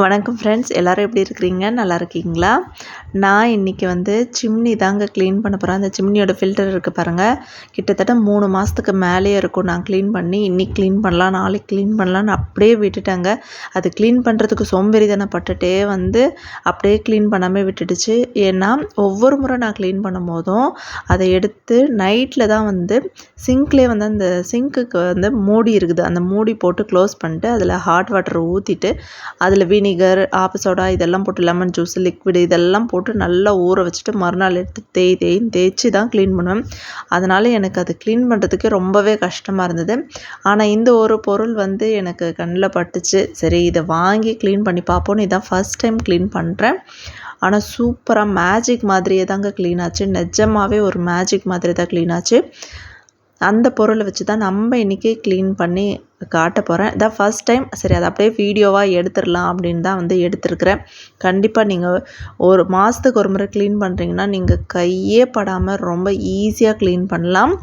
வணக்கம் ஃப்ரெண்ட்ஸ் எல்லோரும் எப்படி இருக்கிறீங்க? நல்லா இருக்கீங்களா? நான் இன்றைக்கி வந்து சிம்னி தாங்க க்ளீன் பண்ண போகிறேன் அந்த சிம்னியோட ஃபில்டர் இருக்குது பாருங்கள் கிட்டத்தட்ட மூணு மாதத்துக்கு மேலேயே இருக்கும். நான் க்ளீன் பண்ணி இன்றைக்கி க்ளீன் பண்ணலாம் நாளைக்கு க்ளீன் பண்ணலான்னு அப்படியே விட்டுட்டாங்க. அது க்ளீன் பண்ணுறதுக்கு சோம்பேறிதனப்பட்டுட்டே வந்து அப்படியே க்ளீன் பண்ணாமல் விட்டுடுச்சு. ஏன்னா ஒவ்வொரு முறை நான் க்ளீன் பண்ணும் போதும் அதை எடுத்து நைட்டில் தான் வந்து சிங்க்லேயே வந்து அந்த சிங்க்குக்கு வந்து மூடி இருக்குது. அந்த மூடி போட்டு க்ளோஸ் பண்ணிட்டு அதில் ஹாட் வாட்டர் ஊற்றிட்டு அதில் வினிகர் ஆப்ப சோடா இதெல்லாம் போட்டு லெமன் ஜூஸ் லிக்விடு இதெல்லாம் போட்டு நல்லா ஊற வச்சுட்டு மறுநாள் எடுத்து தேய் தேய்ன்னு தேய்ச்சி தான் க்ளீன் பண்ணுவேன். அதனால் எனக்கு அது க்ளீன் பண்ணுறதுக்கு ரொம்பவே கஷ்டமாக இருந்தது. ஆனால் இந்த ஒரு பொருள் வந்து எனக்கு கண்ணில் பட்டுச்சு. சரி இதை வாங்கி க்ளீன் பண்ணி பார்ப்போன்னு இதான் ஃபஸ்ட் டைம் க்ளீன் பண்ணுறேன் ஆனால் சூப்பராக மேஜிக் மாதிரியே தாங்க க்ளீன் ஆச்சு. நிஜமாகவே ஒரு மேஜிக் மாதிரி தான் க்ளீன் ஆச்சு. அந்த பொருளை வச்சு தான் நம்ம இன்றைக்கி க்ளீன் பண்ணி காட்ட போகிறேன் இதான் ஃபஸ்ட் டைம் சரி அதை அப்படியே வீடியோவாக எடுத்துடலாம் அப்படின்னு தான் வந்து எடுத்துருக்குறேன். கண்டிப்பாக நீங்கள் ஒரு மாதத்துக்கு ஒரு முறை க்ளீன் பண்ணுறீங்கன்னா நீங்கள் கையே படாமல் ரொம்ப ஈஸியாக க்ளீன் பண்ணலாம்.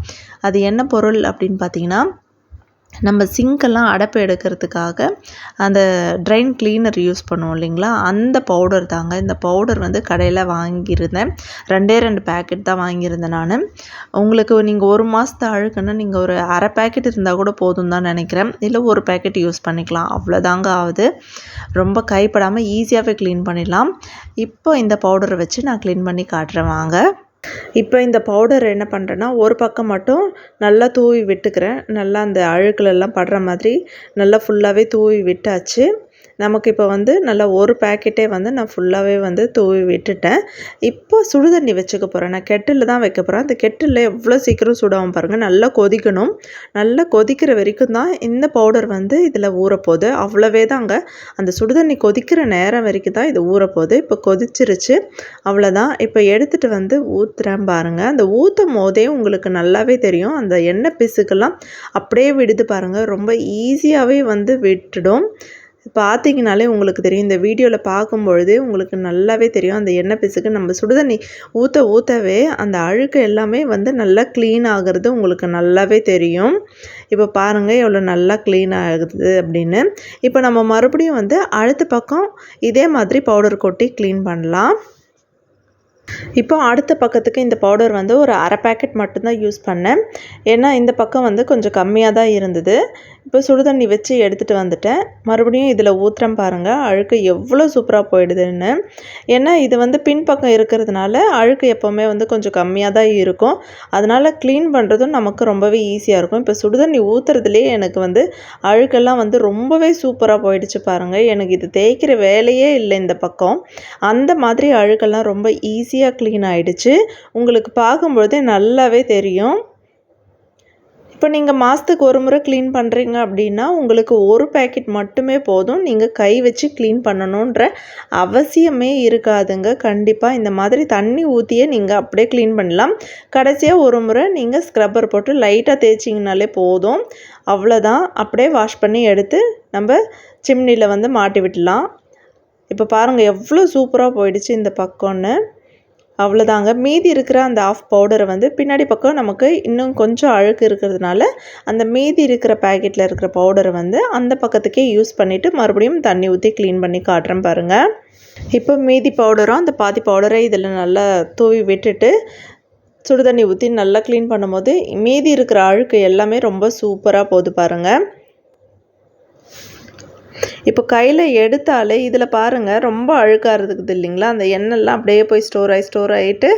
அது என்ன பொருள் அப்படின்னு பார்த்தீங்கன்னா நம்ம சிங்க்கெல்லாம் அடைப்பு எடுக்கிறதுக்காக அந்த ட்ரைன் க்ளீனர் யூஸ் பண்ணுவோம் இல்லைங்களா? அந்த பவுடர் தாங்க. இந்த பவுடர் வந்து கடையில் வாங்கியிருந்தேன். ரெண்டே ரெண்டு பேக்கெட் தான் வாங்கியிருந்தேன் நான். உங்களுக்கு நீங்கள் ஒரு மாதத்து அழுக்குன்னா நீங்கள் ஒரு அரை பேக்கெட் இருந்தால் கூட போதும் தான் நினைக்கிறேன். இல்லை ஒரு பேக்கெட் யூஸ் பண்ணிக்கலாம். அவ்வளோதாங்க ஆகுது. ரொம்ப கைப்படாமல் ஈஸியாகவே க்ளீன் பண்ணிடலாம். இப்போ இந்த பவுடரை வச்சு நான் க்ளீன் பண்ணி காட்டுறேன். வாங்க. இப்போ இந்த பவுடர் என்ன பண்ணுறேன்னா ஒரு பக்கம் மட்டும் நல்லா தூவி விட்டுக்கிறேன். நல்லா அந்த அழுக்குலெல்லாம் படுற மாதிரி நல்லா ஃபுல்லாகவே தூவி விட்டாச்சு. நமக்கு இப்போ வந்து நல்லா ஒரு பேக்கெட்டே வந்து நான் ஃபுல்லாகவே வந்து தூவி விட்டுட்டேன். இப்போ சுடுதண்ணி வச்சுக்க போகிறேன் நான் கெட்டில் தான் வைக்க போகிறேன் அந்த கெட்டில் எவ்வளோ சீக்கிரம் சுடாமல் பாருங்கள் நல்லா கொதிக்கணும். நல்லா கொதிக்கிற வரைக்கும் தான் இந்த பவுடர் வந்து இதில் ஊறப்போகுது. அவ்வளோவே தாங்க அந்த சுடுதண்ணி கொதிக்கிற நேரம் வரைக்கும் தான் இது ஊறப்போகுது. இப்போ கொதிச்சிருச்சு. அவ்வளோதான் இப்போ எடுத்துகிட்டு வந்து ஊற்றுறேன் பாருங்கள் அந்த ஊற்றும் போதே உங்களுக்கு நல்லாவே தெரியும். அந்த எண்ணெய் பிசுக்கெல்லாம் அப்படியே விடுது பாருங்கள் ரொம்ப ஈஸியாகவே வந்து விட்டுடும். பார்த்தீங்கனாலே உங்களுக்கு தெரியும். இந்த வீடியோவில் பார்க்கும்பொழுது உங்களுக்கு நல்லாவே தெரியும். அந்த எண்ணெய் பிசுக்கு நம்ம சுடுதண்ணி ஊற்ற ஊற்றவே அந்த அழுக்கு எல்லாமே வந்து நல்லா க்ளீன் ஆகிறது உங்களுக்கு நல்லாவே தெரியும். இப்போ பாருங்கள் எவ்வளோ நல்லா க்ளீன் ஆகுது அப்படின்னு. இப்போ நம்ம மறுபடியும் வந்து அடுத்த பக்கம் இதே மாதிரி பவுடர் கொட்டி க்ளீன் பண்ணலாம். இப்போ அடுத்த பக்கத்துக்கு இந்த பவுடர் வந்து ஒரு அரை பேக்கெட் மட்டும்தான் யூஸ் பண்ணேன். ஏன்னா இந்த பக்கம் வந்து கொஞ்சம் கம்மியாக தான் இருந்தது. இப்போ சுடுதண்ணி வச்சு எடுத்துகிட்டு வந்துட்டேன். மறுபடியும் இதில் ஊற்றுறேன் பாருங்கள் அழுக்கு எவ்வளோ சூப்பராக போயிடுதுன்னு. ஏன்னா இது வந்து பின்பக்கம் இருக்கிறதுனால அழுக்கு எப்போவுமே வந்து கொஞ்சம் கம்மியாக தான் இருக்கும். அதனால் க்ளீன் பண்ணுறதும் நமக்கு ரொம்பவே ஈஸியாக இருக்கும். இப்போ சுடுதண்ணி ஊற்றுறதுலேயே எனக்கு வந்து அழுக்கெல்லாம் வந்து ரொம்பவே சூப்பராக போயிடுச்சு பாருங்கள் எனக்கு இது தேய்க்கிற வேலையே இல்லை இந்த பக்கம். அந்த மாதிரி அழுக்கெல்லாம் ரொம்ப ஈஸியாக க்ளீன் ஆகிடுச்சு உங்களுக்கு பார்க்கும்பொழுதே நல்லாவே தெரியும். இப்போ நீங்கள் மாதத்துக்கு ஒரு முறை க்ளீன் பண்ணுறீங்க அப்படின்னா உங்களுக்கு ஒரு பேக்கெட் மட்டுமே போதும். நீங்கள் கை வச்சு க்ளீன் பண்ணணுன்ற அவசியமே இருக்காதுங்க. கண்டிப்பாக இந்த மாதிரி தண்ணி ஊற்றியே நீங்கள் அப்படியே க்ளீன் பண்ணலாம். கடைசியாக ஒரு முறை நீங்கள் ஸ்க்ரப்பர் போட்டு லைட்டாக தேய்ச்சிங்கனாலே போதும். அவ்வளோதான் அப்படியே வாஷ் பண்ணி எடுத்து நம்ம சிம்னியில் வந்து மாட்டி விடலாம். இப்போ பாருங்கள் எவ்வளோ சூப்பராக போயிடுச்சு இந்த பக்கம்னு. அவ்வளோதாங்க மீதி இருக்கிற அந்த ஆஃப் பவுடரை வந்து பின்னாடி பக்கம் நமக்கு இன்னும் கொஞ்சம் அழுக்கு இருக்கிறதுனால அந்த மீதி இருக்கிற பேக்கெட்டில் இருக்கிற பவுடரை வந்து அந்த பக்கத்துக்கே யூஸ் பண்ணிவிட்டு மறுபடியும் தண்ணி ஊற்றி க்ளீன் பண்ணி காட்டுறேன் பாருங்கள் இப்போ மீதி பவுடரும் அந்த பாதி பவுடரை இதில் நல்லா தூவி விட்டுட்டு சுடுதண்ணி ஊற்றி நல்லா க்ளீன் பண்ணும்போது மீதி இருக்கிற அழுக்கு எல்லாமே ரொம்ப சூப்பராக போகுது பாருங்கள் இப்போ கையில் எடுத்தாலே இதில் பாருங்கள் ரொம்ப அழுக்காக இருக்குது இல்லைங்களா? அந்த எண்ணெய்லாம் அப்படியே போய் ஸ்டோர் ஆகி ஸ்டோர் ஆகிட்டு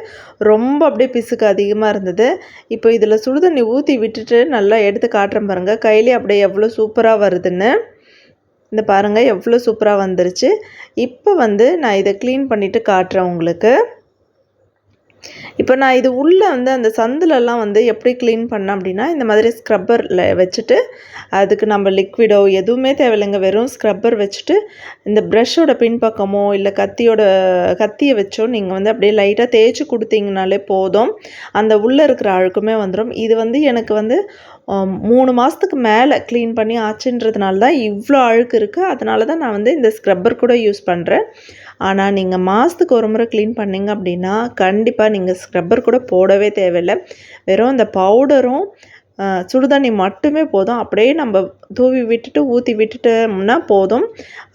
ரொம்ப அப்படியே பிசுக்கு அதிகமாக இருந்தது. இப்போ இதில் சுடுதண்ணி ஊற்றி விட்டுட்டு நல்லா எடுத்து காட்டுறேன் பாருங்கள் கையிலே அப்படியே எவ்வளோ சூப்பராக வருதுன்னு. இந்த பாருங்கள் எவ்வளோ சூப்பராக வந்துருச்சு. இப்போ வந்து நான் இதை க்ளீன் பண்ணிவிட்டு காட்டுறேன் உங்களுக்கு. இப்போ நான் இது உள்ளே வந்து அந்த சந்திலெல்லாம் வந்து எப்படி க்ளீன் பண்ணேன் அப்படின்னா இந்த மாதிரி ஸ்க்ரப்பரில் வச்சுட்டு அதுக்கு நம்ம லிக்விடோ எதுவுமே தேவையில்லைங்க. வெறும் ஸ்க்ரப்பர் வச்சுட்டு இந்த ப்ரஷ்ஷோட பின்பக்கமோ இல்லை கத்தியோட கத்தியை வச்சோ நீங்கள் வந்து அப்படியே லைட்டாக தேய்ச்சி கொடுத்தீங்கனாலே போதும். அந்த உள்ளே இருக்கிற அழுக்குமே வந்துடும் இது வந்து எனக்கு வந்து மூணு மாதத்துக்கு மேலே க்ளீன் பண்ணி ஆச்சுன்றதுனால தான் இவ்வளோ அழுக்கு இருக்குது அதனால தான் நான் வந்து இந்த ஸ்க்ரப்பர் கூட யூஸ் பண்ணுறேன் ஆனால் நீங்கள் மாதத்துக்கு ஒரு முறை க்ளீன் பண்ணிங்க அப்படின்னா கண்டிப்பாக நீங்கள் ஸ்க்ரப்பர் கூட போடவே தேவையில்லை. வெறும் இந்த பவுடரும் சுடுதண்ணி மட்டுமே போதும். அப்படியே நம்ம தூவி விட்டுட்டு ஊற்றி விட்டுட்டோம்னா போதும்.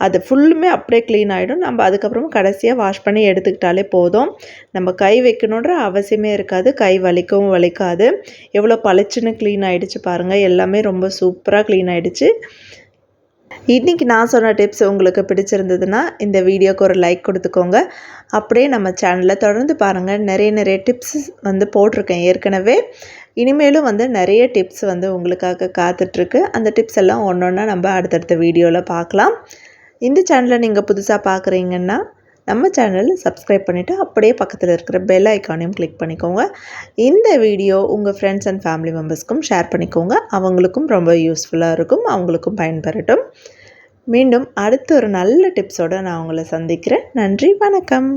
அது ஃபுல்லுமே அப்படியே க்ளீன் ஆகிடும் நம்ம அதுக்கப்புறம் கடைசியாக வாஷ் பண்ணி எடுத்துக்கிட்டாலே போதும். நம்ம கை வைக்கணுன்ற அவசியமே இருக்காது. கை வலிக்கவும் வலிக்காது. எவ்வளோ பளிச்சுன்னு க்ளீன் ஆகிடுச்சு பாருங்கள் எல்லாமே ரொம்ப சூப்பராக க்ளீன் ஆகிடுச்சு இன்றைக்கி நான் சொன்ன டிப்ஸ் உங்களுக்கு பிடிச்சிருந்ததுன்னா இந்த வீடியோக்கு ஒரு லைக் கொடுத்துக்கோங்க. அப்படியே நம்ம சேனலில் தொடர்ந்து பாருங்கள் நிறைய நிறைய டிப்ஸ் வந்து போட்டிருக்கேன் ஏற்கனவே. இனிமேலும் வந்து நிறைய டிப்ஸ் வந்து உங்களுக்காக காத்துட்ருக்கு. அந்த டிப்ஸ் எல்லாம் ஒன்று ஒன்றா நம்ம அடுத்தடுத்த வீடியோவில் பார்க்கலாம். இந்த சேனலை நீங்கள் புதுசாக பார்க்குறீங்கன்னா நம்ம சேனலை சப்ஸ்கிரைப் பண்ணிவிட்டு அப்படியே பக்கத்தில் இருக்கிற பெல் ஐக்கானையும் கிளிக் பண்ணிக்கோங்க. இந்த வீடியோ உங்கள் ஃப்ரெண்ட்ஸ் அண்ட் ஃபேமிலி மெம்பர்ஸ்க்கும் ஷேர் பண்ணிக்கோங்க. அவங்களுக்கும் ரொம்ப யூஸ்ஃபுல்லாக இருக்கும். அவங்களுக்கும் பயன்பெறட்டும். மீண்டும் அடுத்த ஒரு நல்ல டிப்ஸோடு நான் உங்களை சந்திக்கிறேன். நன்றி வணக்கம்.